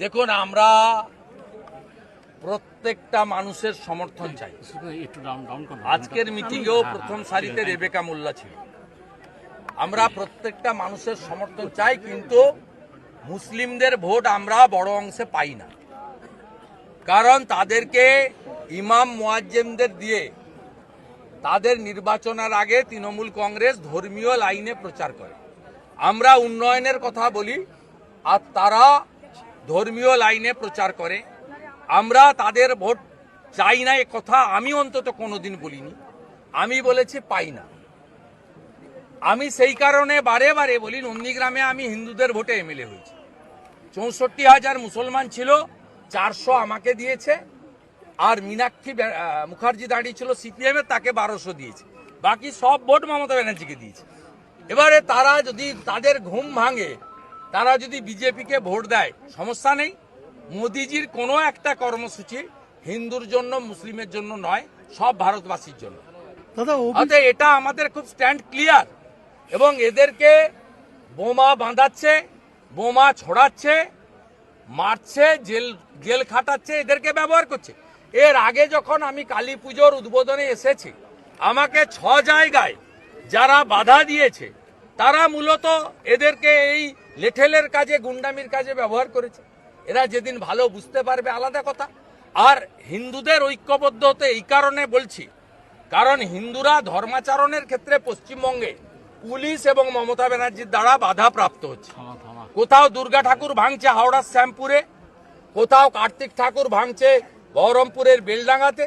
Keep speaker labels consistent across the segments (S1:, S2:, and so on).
S1: দেখুন আমরা প্রত্যেকটা মানুষের সমর্থন চাই। আজকের মিটিংয়েও প্রথম সারিতে রেবেকা মোল্লা ছিল। আমরা প্রত্যেকটা মানুষের সমর্থন চাই কিন্তু মুসলিমদের ভোট আমরা বড় অংশে পাই না। কারণ তাদেরকে ইমাম মোয়াজ্জেমদের দিয়ে তাদের নির্বাচনের আগে তৃণমূল কংগ্রেস ধর্মীয় লাইনে প্রচার করে। আমরা উন্নয়নের কথা বলি আর তারা ধর্মীয় লাইনে প্রচার করে। আমরা তাদের ভোট চাই না, এ কথা আমি অন্তত কোনোদিন বলিনি। আমি বলেছি পাই না। আমি সেই কারণে বারে বারে বলি, নন্দীগ্রামে আমি হিন্দুদের ভোটে এমএলএ হয়েছি। চৌষট্টি হাজার মুসলমান ছিল, চারশো আমাকে দিয়েছে, আর মীনাক্ষী মুখার্জি দাঁড়িয়েছিল সিপিএম এর, তাকে বারোশো দিয়েছে। বাকি সব ভোট মমতা ব্যানার্জিকে দিয়েছে। এবারে তারা যদি তাদের ঘুম ভাঙে তারা যদি বিজেপিকে ভোট দেয় সমস্যা নেই। মোদিজির কোনো একটা কর্মসূচি হিন্দুর জন্য মুসলিমের জন্য নয় সব ভারতবাসীর জন্য।
S2: দাদা
S1: এটা আমাদের খুব স্ট্যান্ড ক্লিয়ার এবং এদেরকে বোমা বাঁধাচ্ছে বোমা ছড়াচ্ছে মারছে জেল জেল খাটাচ্ছে এদেরকে ব্যবহার করছে। এর আগে যখন আমি কালী পুজোর উদ্বোধনে এসেছি আমাকে ছ জায়গায় যারা বাধা দিয়েছে তারা মূলত এদেরকে এই লেঠেলের কাজে গুন্ডামির কাজে ব্যবহার করেছে। এরা যেদিন ভালো বুঝতে পারবে আলাদা কথা। আর হিন্দুদের ঐক্যবদ্ধ হতে এই কারণে বলছি কারণ হিন্দুরা ধর্মাচরণের ক্ষেত্রে পশ্চিমবঙ্গে পুলিশ এবং মমতা ব্যানার্জির দ্বারা বাধা প্রাপ্ত হচ্ছে কোথাও দুর্গা ঠাকুর ভাঙছে হাওড়ার শ্যামপুরে কোথাও কার্তিক ঠাকুর ভাঙছে বহরমপুরের বেলডাঙ্গাতে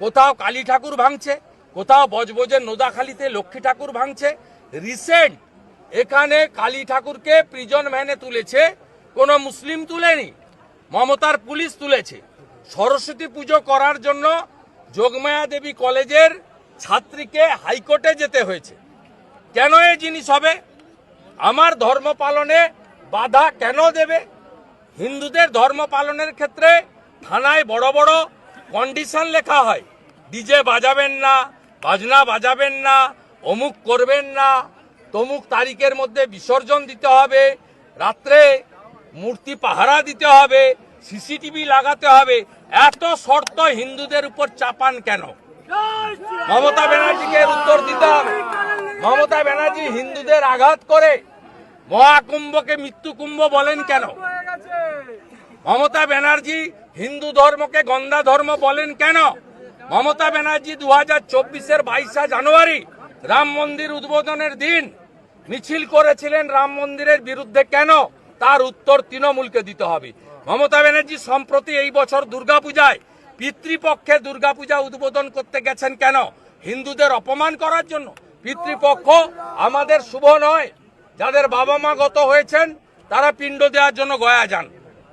S1: কোথাও কালী ঠাকুর ভাঙছে কোথাও বজবজের নোদাখালীতে লক্ষ্মী ঠাকুর ভাঙছে। রিসেন্ট এখানে কালী ঠাকুরকে প্রিজন ভ্যানে তুলেছে, কোনো মুসলিম তুলেনি, মমতার পুলিশ তুলেছে। সরস্বতী পুজো করার জন্য যোগমায়া দেবী কলেজের ছাত্রীকে হাইকোর্টে যেতে হয়েছে। কেন এই জিনিস হবে? আমার ধর্ম পালনে বাধা কেন দেবে? হিন্দুদের ধর্ম পালনের ক্ষেত্রে থানায় বড় বড় কন্ডিশন লেখা হয়। ডিজে বাজাবেন না, বাজনা বাজাবেন না, অমুক করবেন না তমুক তারিখের মধ্যে বিসর্জন দিতে হবে, রাত্রে মূর্তি পাহারা দিতে হবে, সিসিটিভি লাগাতে হবে। এত শর্ত হিন্দুদের উপর চাপান কেন? মমতা ব্যানার্জিকে উত্তর দিতে হবে। মমতা ব্যানার্জি হিন্দুদের আঘাত করে মহাকুম্ভকে মৃত্যু কুম্ভ বলেন কেন? মমতা ব্যানার্জি হিন্দু ধর্মকে গন্ধা ধর্ম বলেন কেন? মমতা ব্যানার্জি দু হাজার চব্বিশের বাইশা জানুয়ারি রাম মন্দির উদ্বোধনের দিন মিছিল করেছিলেন রাম মন্দিরের বিরুদ্ধে কেন? তার উত্তর তৃণমূলকে দিতে হবে। মমতা ব্যানার্জি সম্প্রতি এই বছর দুর্গাপূজায় পিতৃপক্ষে দুর্গাপূজা উদ্বোধন করতে গেছেন কেন? হিন্দুদের অপমান করার জন্য। পিতৃপক্ষ আমাদের শুভ নয়। যাদের বাবা মা গত হয়েছেন, তারা পিণ্ড দেওয়ার জন্য গয়া যান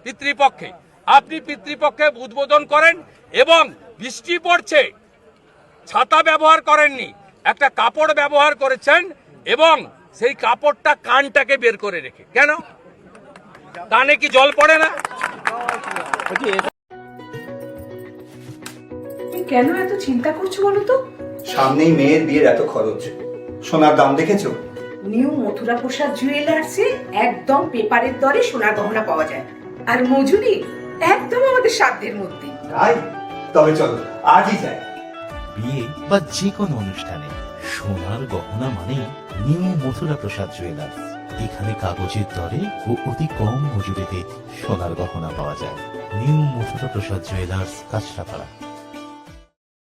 S1: পিতৃপক্ষে। আপনি পিতৃপক্ষে উদ্বোধন করেন এবং বৃষ্টি পড়ছে, ছাতা ব্যবহার করেননি, একটা কাপড় ব্যবহার করেছেন এবং সেই কাপড়টা কানটাকে বের করে রেখে। কেন? কানে কি জল পড়ে না?
S3: কেন এত চিন্তা করছ বলো তো?
S4: সামনেই মেয়ের বিয়ের এত খরচ। সোনার দাম দেখেছ?
S3: নিউ মথুরা প্রসাদ জুয়েলার্সে একদম পেপারের দরে সোনার গহনা পাওয়া যায়। আর মজুরি একদম আমাদের সাধ্যের মধ্যে।
S4: তাই? তবে চলো আজই যাই।
S5: বিয়ে বা যে কোনো অনুষ্ঠানে, সোনার গহনা মানে নিউ মথুরা প্রসাদ জুয়েলার্স। এখানে কাগজের দরে ও অতি কম মজুরিতে সোনার গহনা পাওয়া যায়। New Mathura Prasad jewellers, Kanchrapara.